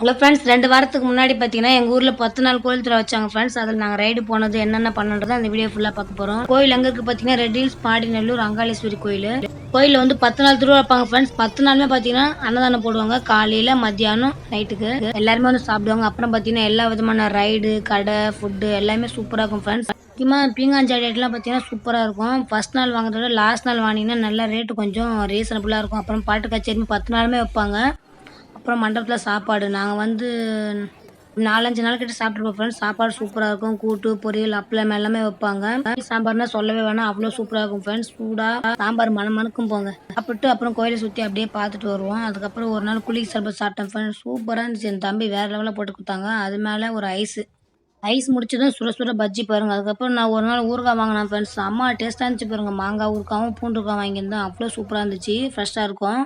Hello friends ரெண்டு வாரத்துக்கு முன்னாடி பார்த்தீங்கன்னா எங்கள் ஊரில் பத்து நாள் கோயில் திருவிழா வச்சாங்க ஃப்ரெண்ட்ஸ் அதில் நாங்கள் ரைடு போனது என்னென்ன பண்ணன்றதை அந்த வீடியோ ஃபுல்லாக பார்க்க போகிறோம் கோயில் எங்கே இருக்குது பார்த்தீங்கன்னா ரெட் ஹில்ஸ் பாடிநல்லூர் அங்காளேஸ்வரி கோயில். கோயிலில் வந்து பத்து நாள் திருவிழா வைப்பாங்க ஃப்ரெண்ட்ஸ் பத்து நாளுமே பார்த்தீங்கன்னா அன்னதானம் போடுவாங்க காலையில் மத்தியானம் நைட்டுக்கு எல்லாருமே வந்து சாப்பிடுவாங்க. அப்புறம் பார்த்தீங்கன்னா எல்லா விதமான ரைடு கடை ஃபுட்டு எல்லாமே சூப்பராக இருக்கும் ஃப்ரெண்ட்ஸ் முக்கியமாக பீங்காஞ்சாடி பார்த்தீங்கன்னா சூப்பராக இருக்கும். ஃபஸ்ட் நாள் வாங்குறத விட லாஸ்ட் நாள் வாங்கினீங்கன்னா நல்லா ரேட்டு கொஞ்சம் ரீசனபுளாக இருக்கும். அப்புறம் பாட்டு கச்சேரி பத்து நாளுமே வைப்பாங்க. அப்புறம் மண்டபத்தில் சாப்பாடு. நாங்கள் வந்து நாலஞ்சு நாள் கிட்ட சாப்பிட்ருப்போம் ஃப்ரெண்ட்ஸ் சாப்பாடு சூப்பராக இருக்கும். கூட்டு பொரியல் அப்பளம் எல்லாமே வைப்பாங்க. சாம்பார்னா சொல்லவே வேணாம். அவ்வளோ சூப்பராக இருக்கும் ஃப்ரெண்ட்ஸ் சூடாக சாம்பார் மண மணக்கும் போங்க. சாப்பிட்டு அப்புறம் கோயிலை சுற்றி அப்படியே பார்த்துட்டு வருவோம். அதுக்கப்புறம் ஒரு நாள் குளிக்கு சர்பத் சாப்பிட்டேன் ஃப்ரெண்ட்ஸ் சூப்பராக இருந்துச்சு. என் தம்பி வேறு லெவலில் போட்டு கொடுத்தாங்க. அது மேலே ஒரு ஐஸு ஐஸ் முடிச்சதும் சுட சுட பஜ்ஜி பாருங்க. அதுக்கப்புறம் நான் ஒரு நாள் ஊறுகாய் வாங்கினேன் ஃப்ரெண்ட்ஸ் அம்மா டேஸ்ட்டாக இருந்துச்சு பாருங்கள் மாங்காய் ஊறுக்காவும் பூண்டுக்காய் வாங்கியிருந்தேன். அவ்வளோ சூப்பராக இருந்துச்சு. ஃப்ரெஷ்ஷாக இருக்கும்.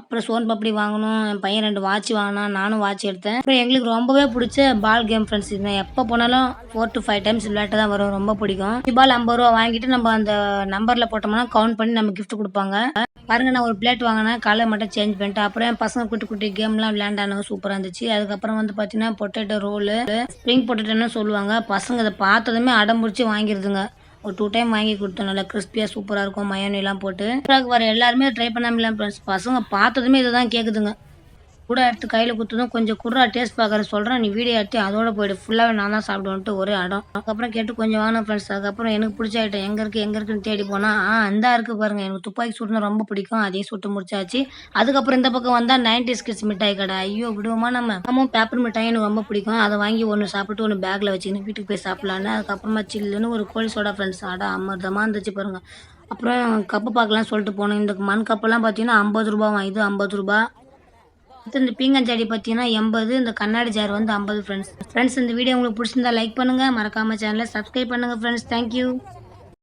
அப்புறம் சோன் பப்படி வாங்கணும் என் பையன் ரெண்டு வாட்ச் வாங்கினான் நானும் வாட்ச் எடுத்தேன். அப்புறம் எங்களுக்கு ரொம்பவே பிடிச்ச பால் கேம் ஃப்ரெண்ட்ஸ் இது எப்போ போனாலும் ஃபோர் டு ஃபைவ் டைம்ஸ் விளையாட்டு தான் வரும் ரொம்ப பிடிக்கும். பால் ஐம்பது ரூபா வாங்கிட்டு நம்ம அந்த நம்பரில் போட்டோம்னா கவுண்ட் பண்ணி நம்ம கிஃப்ட் கொடுப்பாங்க. பாருங்க நான் ஒரு பிளேட் வாங்கினேன் கலர் மட்டும் சேஞ்ச் பண்ணிட்டேன் அப்புறம் என் பசங்க குட்டி குட்டி கேம்லாம் விளையாண்டானுங்க சூப்பராக இருந்துச்சு. அதுக்கப்புறம் வந்து பார்த்தீங்கன்னா பொட்டேட்டோ ரோலு ஸ்ப்ரிங் பொட்டேட்டோன்னு சொல்லுவாங்க. பசங்க இதை பார்த்ததுமே அடம் பிடிச்சி வாங்கிடுதுங்க ஒரு டூ டைம் வாங்கி கொடுத்தோம் நல்லா கிறிஸ்பியாக சூப்பராக இருக்கும். மயோனிலாம் போட்டு. வர எல்லாருமே ட்ரை பண்ணாமல் ஃப்ரெண்ட்ஸ் பசங்க பார்த்ததுமே இதுதான் கேட்குதுங்க கூட எடுத்து கையில் குத்துதும் கொஞ்சம் குடுறா டேஸ்ட் பார்க்குற சொல்கிறேன் நீ வீடியோ எடுத்து அதோட போயிடு. ஃபுல்லாகவே நான் தான் சாப்பிடுவேன்ட்டு ஒரே இடம் அதுக்கப்புறம் கேட்டு கொஞ்சம் வாங்கினேன் ஃப்ரெண்ட்ஸ் அதுக்கப்புறம் எனக்கு பிடிச்ச ஐட்டம் எங்கே இருக்குது எங்கே இருக்குன்னு தேடி போனால் ஆ அந்த இருக்குது பாருங்கள் எனக்கு துப்பாக்கி சுட்டுனா ரொம்ப பிடிக்கும். அதையும் சுட்டு முடிச்சாச்சு. அதுக்கப்புறம் இந்த பக்கம் வந்தால் நைன்டி ஸ்கிட்ஸ் மிட்டாய் கடை. ஐயோ விடுவோமா நம்ம? ஆமாம் பேப்பர் மிட்டாய் எனக்கு ரொம்ப பிடிக்கும். அதை வாங்கி ஒன்று சாப்பிட்டு ஒன்று பேக்கில் வச்சுக்கின்னு வீட்டுக்கு போய் சாப்பிட்லான்னு. அதுக்கப்புறமா சில்லுன்னு ஒரு கோழி சோடா ஃப்ரெண்ட்ஸ் ஆடா அமிர்தமாக இருந்துச்சு பாருங்கள் அப்புறம் கப்பு பார்க்கலாம் சொல்லிட்டு போனோம் இந்த மண் கப்பெல்லாம் பார்த்தீங்கன்னா ஐம்பது ரூபா வாங்கிது ஐம்பது ரூபா அடுத்து இந்த பீங்கஞ்சாடி பார்த்தீங்கன்னா எண்பது இந்த கண்ணாடி ஜார் வந்து ஐம்பது ஃப்ரெண்ட்ஸ் ஃப்ரெண்ட்ஸ் இந்த வீடியோ உங்களுக்கு பிடிச்சிருந்தா லைக் பண்ணுங்கள் மறக்காம சேனலை சப்ஸ்கிரைப் பண்ணுங்கள் ஃப்ரெண்ட்ஸ் தேங்க்யூ